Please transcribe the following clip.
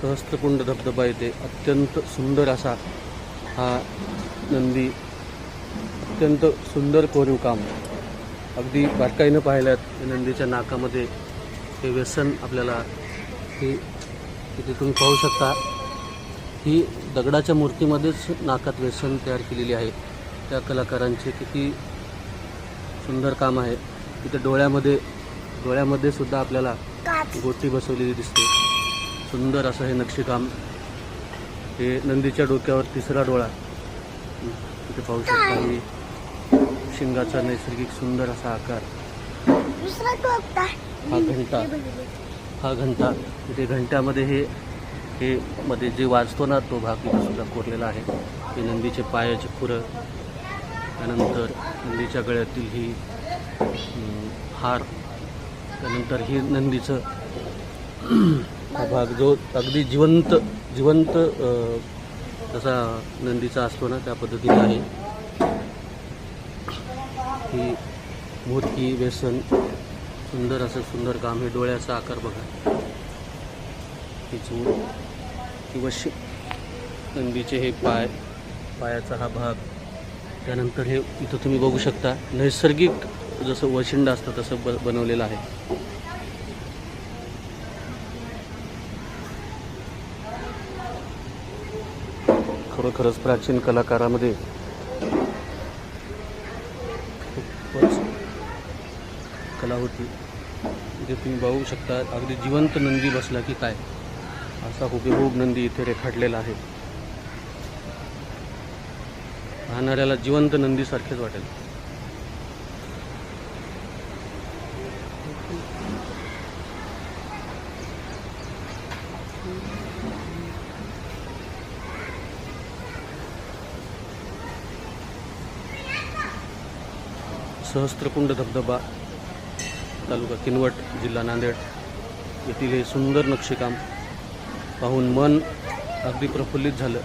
सहस्त्रकुंड धबधबा येथे अत्यंत सुंदर असा हा नंदी अत्यंत सुंदर कोरीव काम अगदी बारकाईनं पाहिल्यात नंदीच्या नाकामध्ये. हे व्यसन आपल्याला हे इथे तुम्ही पाहू शकता. ही दगडाच्या मूर्तीमध्येच नाकात व्यसन तयार केलेली आहे. त्या कलाकारांचे किती सुंदर काम आहे. तिथे डोळ्यामध्ये डोळ्यामध्ये सुद्धा आपल्याला गोटी बसवलेली दिसते. सुंदर असं हे नक्षीकाम. हे नंदीच्या डोक्यावर तिसरा डोळा. तिथे पाहू शकता ही शिंगाचा नैसर्गिक सुंदर असा आकार. हा घंटा. हा घंटा. तिथे घंट्यामध्ये हे हे मध्ये जे वाजतो ना तो भाग तिथे सुद्धा कोरलेला आहे. हे नंदीचे पायाचे खुरं. त्यानंतर नंदीच्या गळ्यातील हं, हार. त्यानंतर ही नंदीचं हा भाग जो अगदी जिवंत जिवंत जसा नंदीचा असतो ना त्या पद्धतीने आहे. ही मोती व्यसन सुंदर असं सुंदर काम हे डोळ्याचा आकार बघा. ही चूळ किंवा शि नंदीचे हे पाय पायाचा हा भाग. त्यानंतर हे इथं तुम्ही बघू शकता नैसर्गिक जसं वशिंड असतं तसं ब बनवलेलं आहे. खरोखरच प्राचीन कलाकारामध्ये खूपच कला होती जे तुम्ही बघू शकता अगदी जिवंत नंदी बसला की काय? असा हुबेहूब नंदी इथे रेखाटलेला आहे. पाहणाऱ्याला जिवंत नंदीसारखेच वाटेल. सहस्त्रकुंड धबधबा तालुका किनवट जिल्हा नांदेड. येथील हे सुंदर नक्षीकाम पाहून मन अगदी प्रफुल्लित झालं.